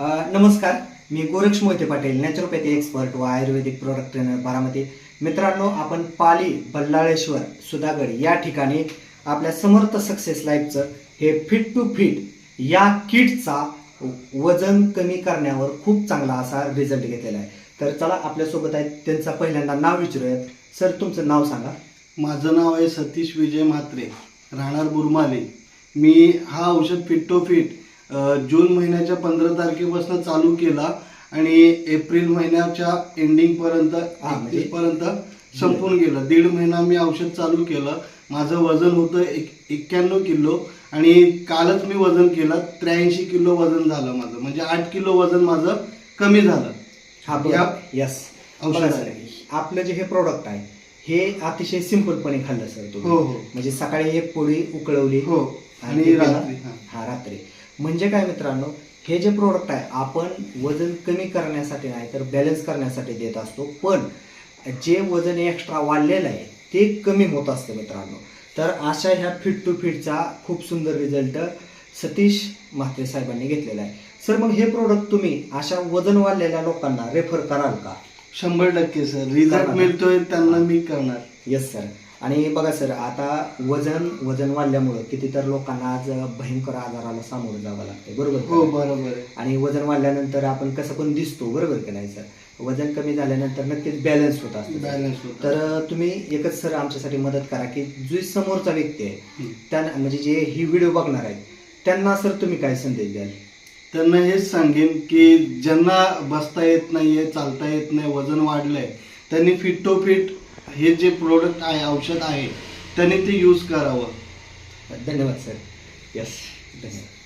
नमस्कार. मी Goraksh Mohite Patil naturopathy expert व आयुर्वेदिक प्रोडक्ट ट्रेनर बारामती. मित्रांनो आपण पाली बल्लाळेश्वर सुधागड या ठिकाणी आपल्या समर्थ सक्सेस लाईफचं हे फिट टू फिट या किटचा वजन कमी करण्यावर खूप चांगला असा रिझल्ट घेतलेला आहे. तर चला आपल्यासोबत आहेत त्यांचा पहिल्यांदा नाव विचारूयात. सर तुमचं नाव सांगा. माझं नाव आहे सतीश विजय म्हात्रे राहणार बुरमाले. मी हा औषध फिट टू फिट जून महिन्याच्या पंधरा तारखेपासून चालू केला आणि एप्रिल महिन्याच्या एंडिंगपर्यंत हा, म्हणजे- पर्यंत संपून गेलं. दीड महिना मी औषध चालू केलं. माझं वजन होतं एक एक्क्याण्णव किलो आणि कालच मी वजन केलं. त्र्याऐंशी किलो वजन झालं माझं. म्हणजे आठ किलो वजन माझं कमी झालं. हा यस आपलं जे हे प्रोडक्ट आहे हे अतिशय सिंपलपणे खाल्लं सर हो हो. म्हणजे सकाळी एक पोळी उकळवली हो. आणि रात्री. हा रात्री. म्हणजे काय मित्रांनो हे जे प्रोडक्ट आहे आपण वजन कमी करण्यासाठी नाही तर बॅलन्स करण्यासाठी देत असतो. पण जे वजन एक्स्ट्रा वाढलेलं आहे ते कमी होत असतं मित्रांनो. तर अशा ह्या फिट टू फिटचा खूप सुंदर रिझल्ट सतीश म्हात्रे साहेबांनी घेतलेला आहे. सर मग हे प्रोडक्ट तुम्ही अशा वजन वाढलेल्या लोकांना रेफर कराल का? शंभर टक्के सर रिझल्ट. मिळतोय त्यांना मी करणार. येस सर आणि बघा सर आता वजन वजन वाढल्यामुळं किती तर लोकांना आज भयंकर आजाराला सामोरं जावं लागतं बरोबर? हो बरोबर आणि वजन वाढल्यानंतर आपण कसं पण दिसतो बरोबर की नाही सर? वजन कमी झाल्यानंतर नक्कीच बॅलन्स होत असतं. बॅलन्स होत तर तुम्ही एकच सर आमच्यासाठी मदत करा की जो समोरचा व्यक्ती आहे त्यांना म्हणजे जे ही व्हिडिओ बघणार आहेत त्यांना सर तुम्ही काय संदेश द्याल? त्यांना हेच सांगेन की ज्यांना बसता येत नाहीये चालता येत नाही वजन वाढलंय त्यांनी फिट टू फिट हे जे प्रोडक्ट आहे औषध आहे त्यांनी ते यूज करावं. धन्यवाद सर यस धन्यवाद.